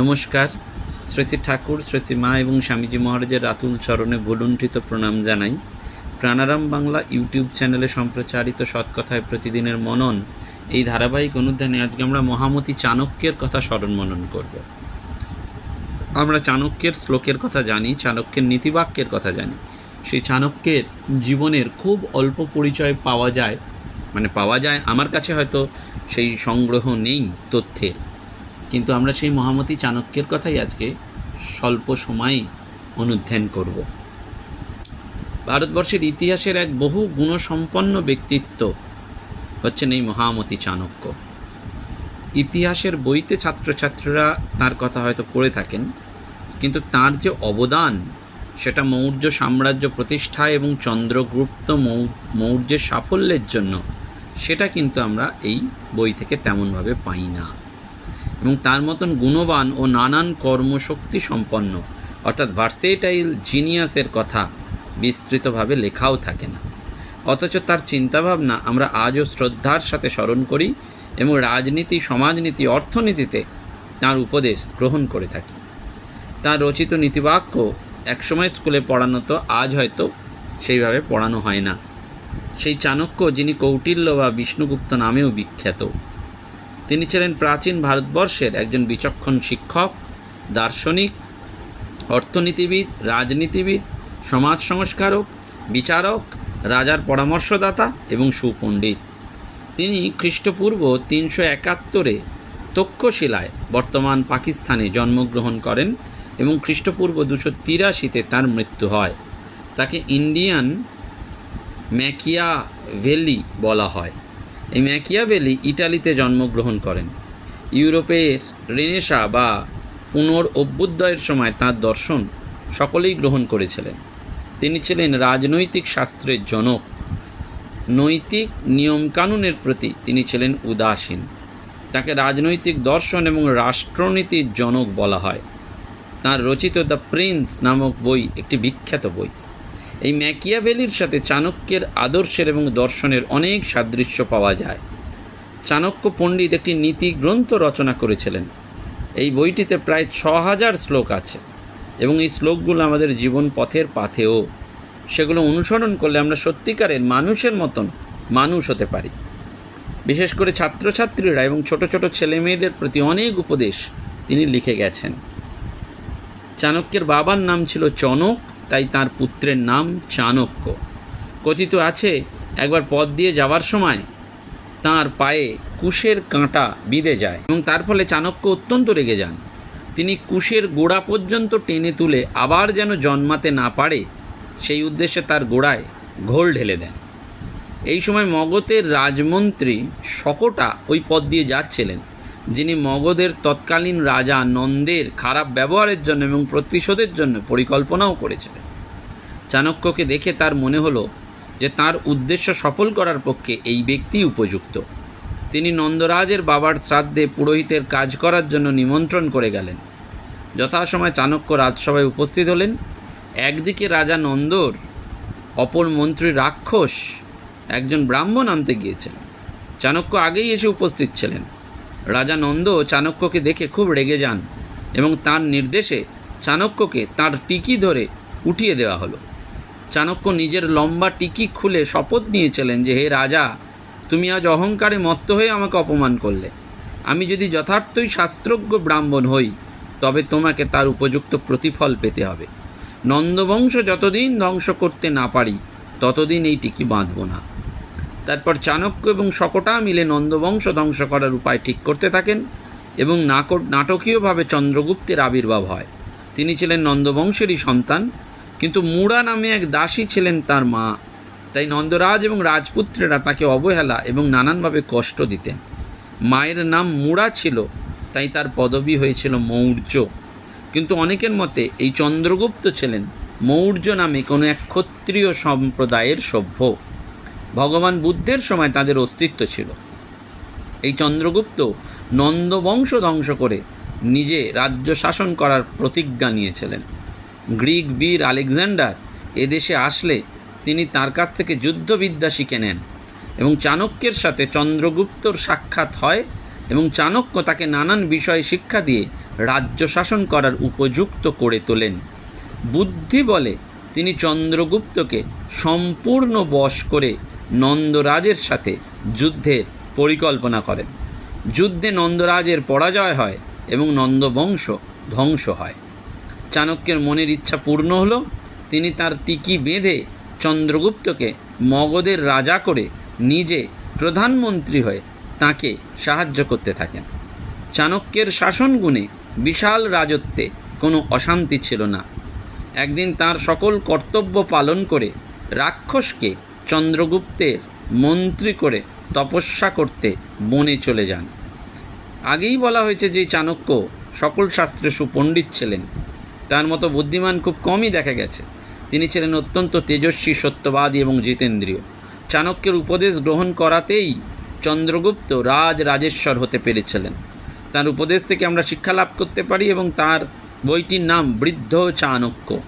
নমস্কার। শ্রী শ্রী ঠাকুর, শ্রী শ্রী মা এবং স্বামীজি মহারাজের রাতুল চরণে ভুলুণ্ঠিত প্রণাম জানাই। প্রাণারাম বাংলা ইউটিউব চ্যানেলে সম্প্রচারিত সৎকথায় প্রতিদিনের মনন, এই ধারাবাহিক অনুধ্যানে আজকে আমরা মহামতি চাণক্যের কথা স্মরণ মনন করব। আমরা চাণক্যের শ্লোকের কথা জানি, চাণক্যের নীতিবাক্যের কথা জানি। সেই চাণক্যের জীবনের খুব অল্প পরিচয় পাওয়া যায় মানে পাওয়া যায়, আমার কাছে হয়তো সেই সংগ্রহ নেই তথ্যের। কিন্তু আমরা সেই মহামতি চাণক্যের কথাই আজকে স্বল্প সময়ে অনুধ্যান করব। ভারতবর্ষের ইতিহাসের এক বহু গুণসম্পন্ন ব্যক্তিত্ব হচ্ছেন এই মহামতি চাণক্য। ইতিহাসের বইতে ছাত্রছাত্রীরা তার কথা হয়তো পড়ে থাকেন, কিন্তু তার যে অবদান, সেটা মৌর্য সাম্রাজ্য প্রতিষ্ঠা এবং চন্দ্রগুপ্ত মৌর্যের সাফল্যের জন্য, সেটা কিন্তু আমরা এই বই থেকে তেমনভাবে পাই না। এবং তার মতন গুণবান ও নানান কর্মশক্তি সম্পন্ন। অর্থাৎ ভার্সেটাইল জিনিয়াসের কথা বিস্তৃতভাবে লেখাও থাকে না। অথচ তার চিন্তাভাবনা আমরা আজও শ্রদ্ধার সাথে স্মরণ করি এবং রাজনীতি, সমাজনীতি, অর্থনীতিতে তার উপদেশ গ্রহণ করে থাকি। তার রচিত নীতিবাক্য একসময় স্কুলে পড়ানো তো আজ হয়তো সেইভাবে পড়ানো হয় না। সেই চাণক্য যিনি কৌটিল্য বা বিষ্ণুগুপ্ত নামেও বিখ্যাত। তিনি ছিলেন প্রাচীন ভারতবর্ষের একজন বিচক্ষণ শিক্ষক, দার্শনিক, অর্থনীতিবিদ, রাজনীতিবিদ, সমাজ সংস্কারক, বিচারক, রাজার পরামর্শদাতা এবং সুপণ্ডিত। তিনি খ্রিস্টপূর্ব তিনশো একাত্তরে তক্ষশিলায় বর্তমান পাকিস্তানে জন্মগ্রহণ করেন এবং খ্রিস্টপূর্ব দুশো তিরাশিতে তার মৃত্যু হয়। তাকে ইন্ডিয়ান ম্যাকিয়া ভেলি বলা হয়। এই ম্যাকিয়া ভেলি ইটালিতে জন্মগ্রহণ করেন। ইউরোপের রেনেসা বা পুনর অভ্যুদয়ের সময় তাঁর দর্শন সকলেই গ্রহণ করেছিলেন। তিনি ছিলেন রাজনৈতিক শাস্ত্রের জনক। নৈতিক নিয়মকানুনের প্রতি তিনি ছিলেন উদাসীন। তাকে রাজনৈতিক দর্শন এবং রাষ্ট্রনীতির জনক বলা হয়। তার রচিত দ্য প্রিন্স নামক বই একটি বিখ্যাত বই। এই ম্যাকিয়াভেলির সাথে চাণক্যের আদর্শের এবং দর্শনের অনেক সাদৃশ্য পাওয়া যায়। চাণক্য পণ্ডিত একটি নীতি গ্রন্থ রচনা করেছিলেন। এই বইটিতে প্রায় ছ হাজার শ্লোক আছে এবং এই শ্লোকগুলো আমাদের জীবন পথের পাথেও। সেগুলো অনুসরণ করলে আমরা সত্যিকারের মানুষের মতন মানুষ হতে পারি। বিশেষ করে ছাত্রছাত্রীরা এবং ছোট ছোট ছেলে মেয়েদের প্রতি অনেক উপদেশ তিনি লিখে গেছেন। চাণক্যের বাবার নাম ছিল চনক তাই তার পুত্রের নাম চাণক্য। কথিত আছে, একবার পথ দিয়ে যাওয়ার সময় তার পায়ে কুশের কাঁটা বিঁধে যায় এবং তার ফলে চাণক্য অত্যন্ত রেগে যান। তিনি কুশের গোড়া পর্যন্ত টেনে তুলে আবার যেন জন্মাতে না পারে, সেই উদ্দেশ্যে তার গোড়ায় ঘোল ঢেলে দেন। এই সময় মগধের রাজমন্ত্রী শকটা ওই পথ দিয়ে যাচ্ছিলেন। যিনি মগধের তৎকালীন রাজা নন্দের খারাপ ব্যবহারের জন্য এবং প্রতিশোধের জন্য পরিকল্পনাও করেছিলেন। চাণক্যকে দেখে তার মনে হলো যে তার উদ্দেশ্য সফল করার পক্ষে এই ব্যক্তি উপযুক্ত। তিনি নন্দরাজের বাবার শ্রাদ্ধে পুরোহিতের কাজ করার জন্য নিমন্ত্রণ করে গেলেন। যথাসময় চাণক্য রাজসভায় উপস্থিত হলেন। একদিকে রাজা নন্দর অপর মন্ত্রী রাক্ষস একজন ব্রাহ্মণ আনতে গিয়েছিলেন। চাণক্য আগেই এসে উপস্থিত ছিলেন। রাজা নন্দ চাণক্যকে দেখে খুব রেগে যান এবং তার নির্দেশে চাণক্যকে তার টিকি ধরে উঠিয়ে দেওয়া হলো। চাণক্য নিজের লম্বা টিকি খুলে শপথ নিয়েছিলেন যে, হে রাজা, তুমি আজ অহংকারে মত্ত হয়ে আমাকে অপমান করলে। আমি যদি যথার্থই শাস্ত্রজ্ঞ ব্রাহ্মণ হই, তবে তোমাকে তার উপযুক্ত প্রতিফল পেতে হবে। নন্দবংশ যতদিন ধ্বংস করতে না পারি, ততদিন এই টিকি বাঁধব না। তারপর চাণক্য এবং শকটা মিলে নন্দবংশ ধ্বংস করার উপায় ঠিক করতে থাকেন এবং নাটকীয়ভাবে চন্দ্রগুপ্তের আবির্ভাব হয়। তিনি ছিলেন নন্দবংশেরই সন্তান, কিন্তু মুড়া নামে এক দাসী ছিলেন তার মা। তাই নন্দরাজ এবং রাজপুত্রেরা তাকে অবহেলা এবং নানানভাবে কষ্ট দিতেন। মায়ের নাম মুড়া ছিল, তাই তার পদবি হয়েছিল মৌর্য। কিন্তু অনেকের মতে এই চন্দ্রগুপ্ত ছিলেন মৌর্য নামে কোনো এক ক্ষত্রিয় সম্প্রদায়ের সভ্য। ভগবান বুদ্ধের সময় তাদের অস্তিত্ব ছিল। এই চন্দ্রগুপ্ত নন্দবংশ ধ্বংস করে নিজে রাজ্য শাসন করার প্রতিজ্ঞা নিয়েছিলেন। গ্রিক বীর আলেকজান্ডার এদেশে আসলে তিনি তার কাছ থেকে যুদ্ধবিদ্যা শিখে নেন এবং চাণক্যের সাথে চন্দ্রগুপ্তর সাক্ষাৎ হয় এবং চাণক্য তাকে নানান বিষয়ে শিক্ষা দিয়ে রাজ্য শাসন করার উপযুক্ত করে তোলেন। বুদ্ধি বলে তিনি চন্দ্রগুপ্তকে সম্পূর্ণ বশ করে নন্দরাজের সাথে যুদ্ধের পরিকল্পনা করেন। যুদ্ধে নন্দরাজের পরাজয় হয় এবং নন্দবংশ ধ্বংস হয়। চাণক্যের মনের ইচ্ছা পূর্ণ হলো, তিনি তার টিকি বেঁধে চন্দ্রগুপ্তকে মগধের রাজা করে নিজে প্রধানমন্ত্রী হয়ে তাকে সাহায্য করতে থাকেন। চাণক্যের শাসনগুণে বিশাল রাজত্বে কোনো অশান্তি ছিল না। একদিন তার সকল কর্তব্য পালন করে রাক্ষসকে চন্দ্রগুপ্তের মন্ত্রী করে তপস্যা করতে বনে চলে যান। আগেই বলা হয়েছে যে চাণক্য সকল শাস্ত্রে সুপণ্ডিত ছিলেন। তার মতো বুদ্ধিমান খুব কমই দেখা গেছে। তিনি ছিলেন অত্যন্ত তেজস্বী, সত্যবাদী এবং জিতেন্দ্রীয়। চাণক্যের উপদেশ গ্রহণ করাতেই চন্দ্রগুপ্ত রাজ রাজেশ্বর হতে পেরেছিলেন। তার উপদেশ থেকে আমরা শিক্ষা লাভ করতে পারি এবং তার বইটির নাম বৃদ্ধ চাণক্য।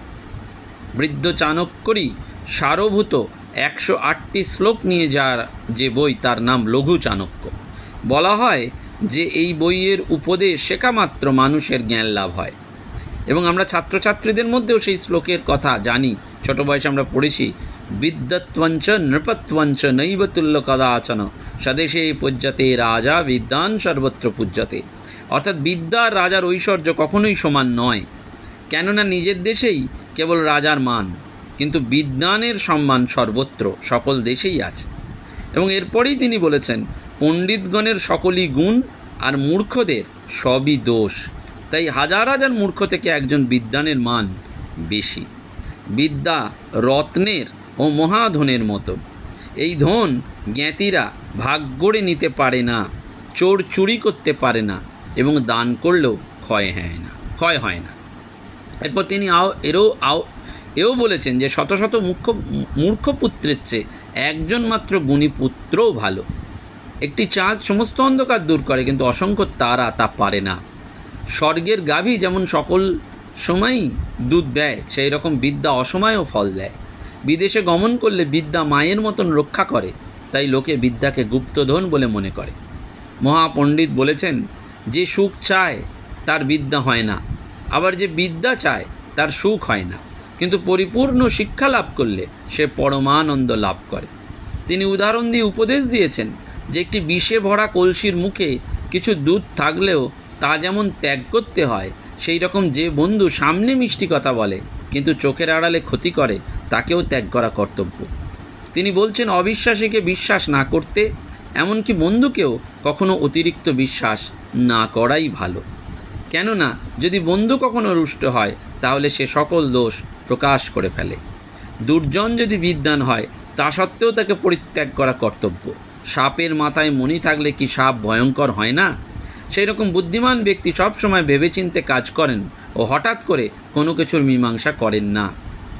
বৃদ্ধ চাণক্যরই সারভূত একশো আটটি শ্লোক নিয়ে যার যে বই তার নাম লঘু চাণক্য। বলা হয় যে এই বইয়ের উপদেশ শেখা মাত্র মানুষের জ্ঞান লাভ হয়। এবং আমরা ছাত্রছাত্রীদের মধ্যেও সেই শ্লোকের কথা জানি। ছোট বয়সে আমরা পড়েছি, বিদ্যত্বঞ্চ নৃপত্বঞ্চ নৈব তুল্য কদাচন, স্বদেশে পূজ্যতে রাজা বিদ্যান সর্বত্র পূজ্যতে। অর্থাৎ বিদ্যার রাজার ঐশ্বর্য কখনোই সমান নয়। কেননা নিজের দেশেই কেবল রাজার মান। কিন্তু বিজ্ঞানের সম্মান সর্বত্র সকল দেশেই আছে। এবং এরপরেই তিনি বলেছেন, পণ্ডিতগণের সকলই গুণ আর মূর্খদের সবই দোষ। তাই হাজার হাজার মূর্খ থেকে একজন বিদ্যানের মান বেশি। বিদ্যা রত্নের ও মহাধনের মতো। এই ধন জ্ঞাতিরা ভাগ করে নিতে পারে না, চোর চুরি করতে পারে না এবং দান করলেও ক্ষয় হয় না, ক্ষয় হয় না। এরপর তিনি আও, এরও আও এও বলেছেন যে শত শত মুখ্য মূর্খ পুত্রের চেয়ে একজন মাত্র গুণী পুত্রও ভালো। একটি চাঁদ সমস্ত অন্ধকার দূর করে, কিন্তু অসংখ্য তারা তা পারে না। স্বর্গের গাভী যেমন সকল সময়ই দুধ দেয়, সেই রকম বিদ্যা অসময়েও ফল দেয়। বিদেশে গমন করলে বিদ্যা মায়ের মতন রক্ষা করে, তাই লোকে বিদ্যাকে গুপ্তধন বলে মনে করে। মহাপণ্ডিত বলেছেন, যে সুখ চায়, তার বিদ্যা হয় না। আবার যে বিদ্যা চায়, তার সুখ হয় না। কিন্তু পরিপূর্ণ শিক্ষা লাভ করলে সে পরমানন্দ লাভ করে। তিনি উদাহরণ দিয়ে উপদেশ দিয়েছেন যে একটি বিষে ভরা কলসির মুখে কিছু দুধ থাকলেও তা যেমন ত্যাগ করতে হয়, সেই রকম যে বন্ধু সামনে মিষ্টি কথা বলে, কিন্তু চোখের আড়ালে ক্ষতি করে, তাকেও ত্যাগ করা কর্তব্য। তিনি বলছেন, অবিশ্বাসীকে বিশ্বাস না করতে, এমনকি বন্ধুকেও কখনো অতিরিক্ত বিশ্বাস না করাই ভালো। কেননা, যদি বন্ধু কখনো রুষ্ট হয়, তাহলে সে সকল দোষ প্রকাশ করে ফেলে। দুর্জন যদি বিদ্যান হয়, তা সত্ত্বেও তাকে পরিত্যাগ করা কর্তব্য। সাপের মাথায় মণি থাকলে কি সাপ ভয়ঙ্কর হয় না? সেই রকম বুদ্ধিমান ব্যক্তি সবসময় ভেবেচিন্তে কাজ করেন ও হঠাৎ করে কোনো কিছুর মীমাংসা করেন না।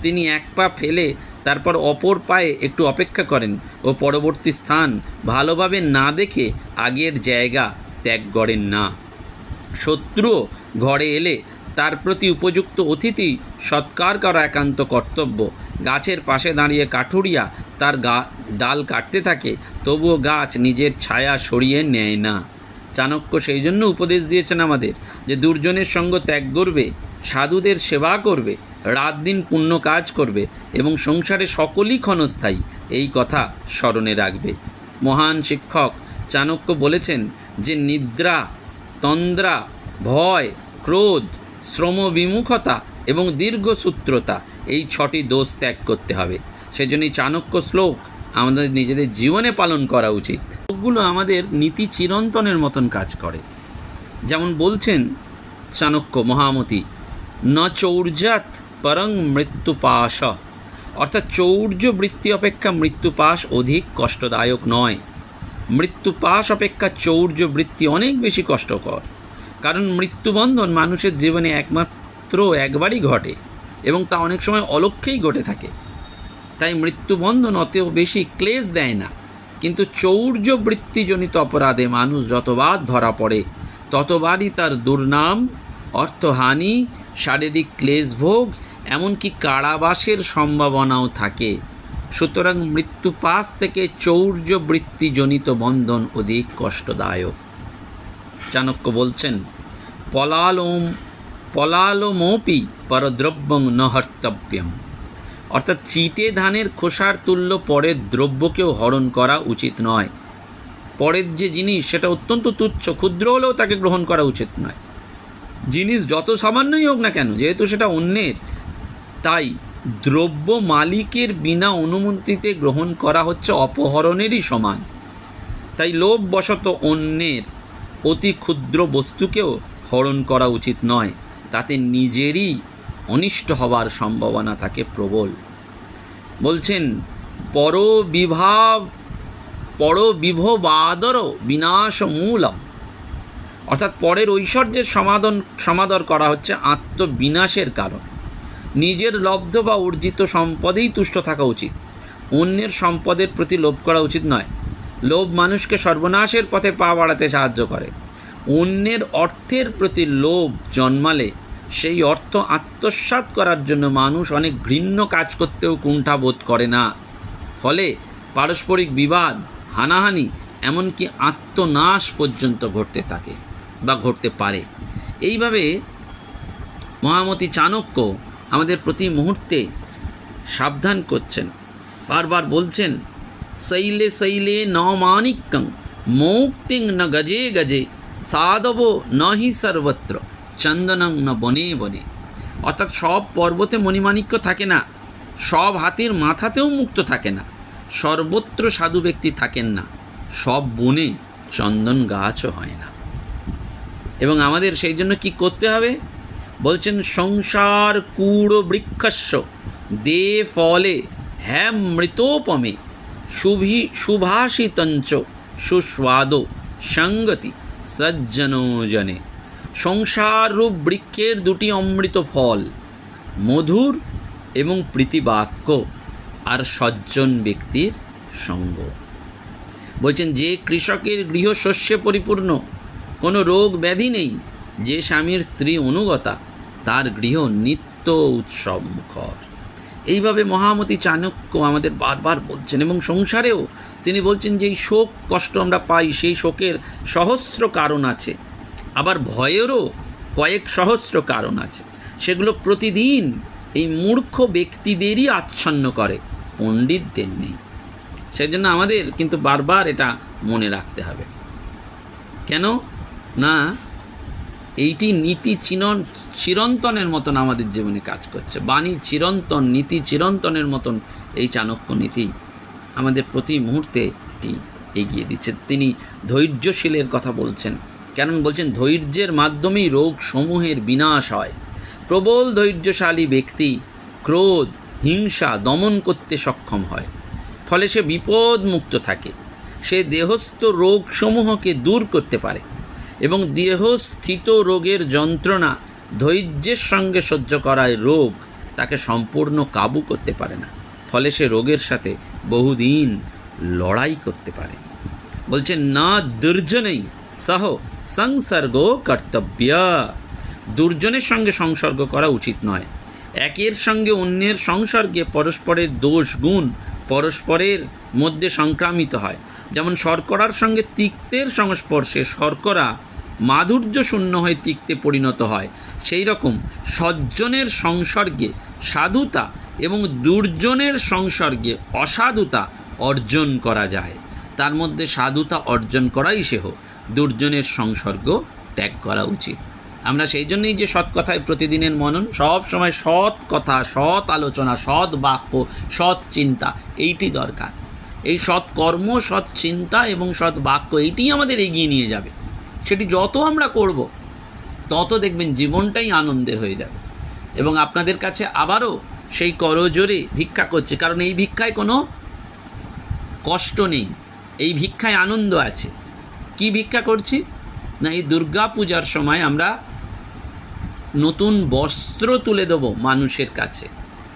তিনি এক পা ফেলে তারপর অপর পায়ে একটু অপেক্ষা করেন ও পরবর্তী স্থান ভালোভাবে না দেখে আগের জায়গা ত্যাগ করেন না। শত্রুও ঘরে এলে তার প্রতি উপযুক্ত অতিথি সৎকার করা একান্ত কর্তব্য। গাছের পাশে দাঁড়িয়ে কাঠুরিয়া তার গা, ডাল কাটতে থাকে, তবুও গাছ নিজের ছায়া সরিয়ে নেয় না। চাণক্য সেই জন্য উপদেশ দিয়েছেন আমাদের যে দুর্জনের সঙ্গ ত্যাগ করবে, সাধুদের সেবা করবে, রাত দিন পুণ্য কাজ করবে এবং সংসারে সকলই ক্ষণস্থায়ী, এই কথা স্মরণে রাখবে। মহান শিক্ষক চাণক্য বলেছেন যে নিদ্রা, তন্দ্রা, ভয়, ক্রোধ শ্রম বিমুখতা এবং দীর্ঘসূত্রতা, এই ছটি দোষ ত্যাগ করতে হবে। সেজন্যই চাণক্য শ্লোক আমাদের নিজেদের জীবনে পালন করা উচিত। শ্লোকগুলো আমাদের নীতি চিরন্তনের মতন কাজ করে। যেমন বলছেন চাণক্য মহামতি, ন চৌর্যাত পরং মৃত্যুপাশ। অর্থাৎ চৌর্য বৃত্তি অপেক্ষা মৃত্যুপাশ অধিক কষ্টদায়ক নয়। মৃত্যুপাশ অপেক্ষা চৌর্য বৃত্তি অনেক বেশি কষ্টকর। কারণ মৃত্যুবন্ধন মানুষের জীবনে একমাত্র একবারই ঘটে এবং তা অনেক সময় অলক্ষ্যেই ঘটে থাকে। তাই মৃত্যুবন্ধন অতেও বেশি ক্লেশ দেয় না। কিন্তু চৌর্য বৃত্তিজনিত অপরাধে মানুষ যতবার ধরা পড়ে, ততবারই তার দুর্নাম, অর্থহানি, শারীরিক ক্লেশভোগ, এমনকি কারাবাসের সম্ভাবনাও থাকে। সুতরাং মৃত্যু পাশ থেকে চৌর্য বৃত্তিজনিত বন্ধন অধিক কষ্টদায়ক। চাণক্য বলছেন পলালোম পলালোমপি পরদ্রব্যং ন হর্তব্যম অর্থাৎ চিটে ধানের খোসার তুল্য পরের দ্রব্যকেও হরণ করা উচিত নয় পরের যে জিনিস সেটা অত্যন্ত তুচ্ছ ক্ষুদ্র হলেও তাকে গ্রহণ করা উচিত নয়। জিনিস যত সামান্যই হোক না কেন, যেহেতু সেটা অন্যের, তাই দ্রব্য মালিকের বিনা অনুমতিতে গ্রহণ করা হচ্ছে অপহরণেরই সমান। তাই লোভবশত অন্যের অতি ক্ষুদ্র বস্তুকেও হরণ করা উচিত নয়। তাতে নিজেরই অনিষ্ট হবার সম্ভাবনা থাকে প্রবল। বলছেন, পরবিভাব, পরবিভবাদর বিনাশ মূলম অর্থাৎ পরের ঐশ্বর্যের সমাধান সমাদর করা হচ্ছে আত্মবিনাশের কারণ। নিজের লব্ধ বা অর্জিত সম্পদেই তুষ্ট থাকা উচিত। অন্যের সম্পদের প্রতি লোভ করা উচিত নয়। লোভ মানুষকে সর্বনাশের পথে পা বাড়াতে সাহায্য করে। অন্যের অর্থের প্রতি লোভ জন্মালে সেই অর্থ আত্মসাৎ করার জন্য মানুষ অনেক ঘৃণ্য কাজ করতেও কুণ্ঠা বোধ করে না। ফলে পারস্পরিক বিবাদ, হানাহানি এমনকি আত্মনাশ পর্যন্ত ঘটতে থাকে বা ঘটতে পারে। এইভাবে মহামতি চাণক্য আমাদের প্রতি মুহূর্তে সাবধান করছেন। বারবার বলছেন শৈলে শৈলে ন মানিক্যং মৌক্তিং ন গজে গজে। সাধব ন হি সর্বত্র, চন্দনং ন বনে বনে। অর্থাৎ সব পর্বতে মণিমাণিক্য থাকে না, সব হাতির মাথাতেও মুক্ত থাকে না, সর্বত্র সাধু ব্যক্তি থাকেন না, সব বনে চন্দন গাছও হয় না। এবং আমাদের সেই জন্য কি করতে হবে? বলছেন, সংসার কূড় বৃক্ষস্য, দে ফলে হ্যাম মৃতোপমে, শুভি শুভাষিতঞ্চ সুস্বাদ সঙ্গতি। সজ্জনজনে সংসার রূপ বৃক্ষের দুটি অমৃত ফল, মধুর এবং প্রীতিবাক্য আর সজ্জন ব্যক্তির সঙ্গ। বলছেন, যে কৃষকের গৃহ শস্যে পরিপূর্ণ, কোনো রোগ ব্যাধি নেই, যে স্বামীর স্ত্রী অনুগতা, তার গৃহ নিত্য উৎসব মুখর এইভাবে মহামতি চাণক্য আমাদের বারবার বলছেন এবং সংসারেও তিনি বলছেন যে এই শোক কষ্ট আমরা পাই, সেই শোকের সহস্র কারণ আছে। আবার ভয়েরও কয়েক সহস্র কারণ আছে। সেগুলো প্রতিদিন এই মূর্খ ব্যক্তিদেরই আচ্ছন্ন করে, পণ্ডিতদের নেই। সেই জন্য আমাদের কিন্তু বারবার এটা মনে রাখতে হবে। কেন? না, এইটি নীতি চিরন চিরন্তনের মতন আমাদের জীবনে কাজ করছে। বাণী চিরন্তন, নীতি চিরন্তনের মতন এই চাণক্য নীতি আমাদের প্রতি মুহূর্তে এটি এগিয়ে দিচ্ছে। তিনি ধৈর্যশীলের কথা বলছেন। কেন? বলছেন, ধৈর্যের মাধ্যমেই রোগ সমূহের বিনাশ হয়। প্রবল ধৈর্যশালী ব্যক্তি ক্রোধ, হিংসা দমন করতে সক্ষম হয়। ফলে সে বিপদ মুক্ত থাকে। সে দেহস্থ রোগসমূহকে দূর করতে পারে এবং দেহস্থিত রোগের যন্ত্রণা ধৈর্যের সঙ্গে সহ্য করায় রোগ তাকে সম্পূর্ণ কাবু করতে পারে না। ফলে সে রোগের সাথে বহুদিন লড়াই করতে পারে। বলছেন, না দুর্জনেই সহ, সংসর্গ কর্তব্য। দুর্জনের সঙ্গে সংসর্গ করা উচিত নয়। একের সঙ্গে অন্যের সংসর্গে পরস্পরের দোষ গুণ পরস্পরের মধ্যে সংক্রামিত হয়। যেমন শর্করার সঙ্গে তিক্তের সংস্পর্শে শর্করা মাধুর্য শূন্য হয়ে তিক্তে পরিণত হয়। সেই রকম সজ্জনের সংসর্গে সাধুতা এবং দুর্জনের সংসর্গে অসাধুতা অর্জন করা যায়। তার মধ্যে সাধুতা অর্জন করাই সেহ, দুর্জনের সংসর্গ ত্যাগ করা উচিত। আমরা সেই জন্যই যে সৎ কথায় প্রতিদিনের মনন, সব সময় সৎ কথা, সৎ আলোচনা, সৎ বাক্য, সৎ চিন্তা, এইটি দরকার। এই সৎ কর্ম, সৎ চিন্তা এবং সৎ বাক্য, এইটিই আমাদের এগিয়ে নিয়ে যাবে। সেটি যত আমরা করব, তত দেখবেন জীবনটাই আনন্দের হয়ে যাবে। এবং আপনাদের কাছে আবারও সেই করজোরে ভিক্ষা করছে, কারণ এই ভিক্ষায় কোনো কষ্ট নেই, এই ভিক্ষায় আনন্দ আছে। কি ভিক্ষা করছি? না, এই দুর্গা পূজার সময় আমরা নতুন বস্ত্র তুলে দেবো মানুষের কাছে।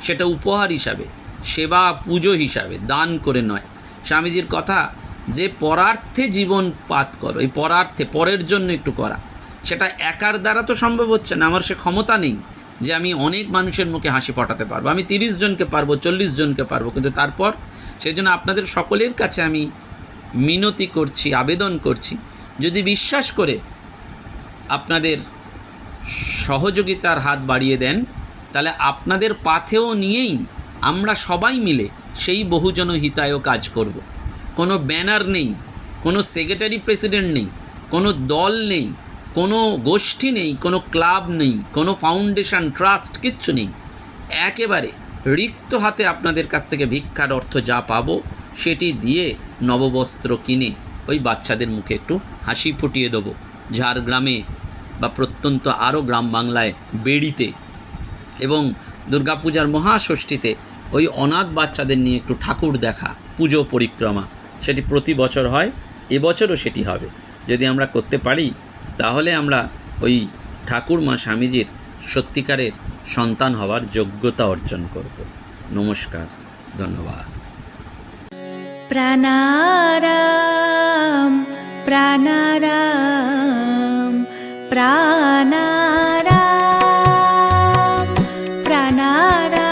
সেটা উপহার হিসাবে, সেবা পুজো হিসাবে, দান করে নয়। স্বামীজির কথা যে পরার্থে জীবন পাত করো এই পরার্থে, পরের জন্য একটু করা সেটা একার দ্বারা তো সম্ভব হচ্ছে না, আমার সে ক্ষমতা নেই যে আমি অনেক মানুষের মুখে হাসি ফোটাতে পারব আমি তিরিশ জনকে পারব, চল্লিশ জনকে পারব, কিন্তু তারপর সেই জন্য আপনাদের সকলের কাছে আমি মিনতি করছি, আবেদন করছি, যদি বিশ্বাস করে আপনাদের সহযোগিতার হাত বাড়িয়ে দেন, তাহলে আপনাদের পাথেও নিয়েই আমরা সবাই মিলে সেই বহুজন হিতায় কাজ করব। কোনো ব্যানার নেই, কোনো সেক্রেটারি প্রেসিডেন্ট নেই, কোনো দল নেই, কোনো গোষ্ঠী নেই, কোনো ক্লাব নেই, কোনো ফাউন্ডেশন ট্রাস্ট কিচ্ছু নেই। একেবারে রিক্ত হাতে আপনাদের কাছ থেকে ভিক্ষার অর্থ যা পাবো সেটি দিয়ে নববস্ত্র কিনে ওই বাচ্চাদের মুখে একটু হাসি ফুটিয়ে দেবো। ঝাড়গ্রামে বা প্রত্যন্ত আরও গ্রাম বাংলায় বেড়িতে এবং দুর্গাপূজার মহাষষ্ঠীতে ওই অনাথ বাচ্চাদের নিয়ে একটু ঠাকুর দেখা, পুজো পরিক্রমা। সেটি প্রতি বছর হয় এবছরও সেটি হবে। যদি আমরা করতে পারি, তাহলে আমরা ওই ঠাকুর মা স্বামীজির সত্যিকারের সন্তান হওয়ার যোগ্যতা অর্জন করব। নমস্কার, ধন্যবাদ। প্রাণারাম প্রাণারাম প্রাণারাম প্রাণারাম।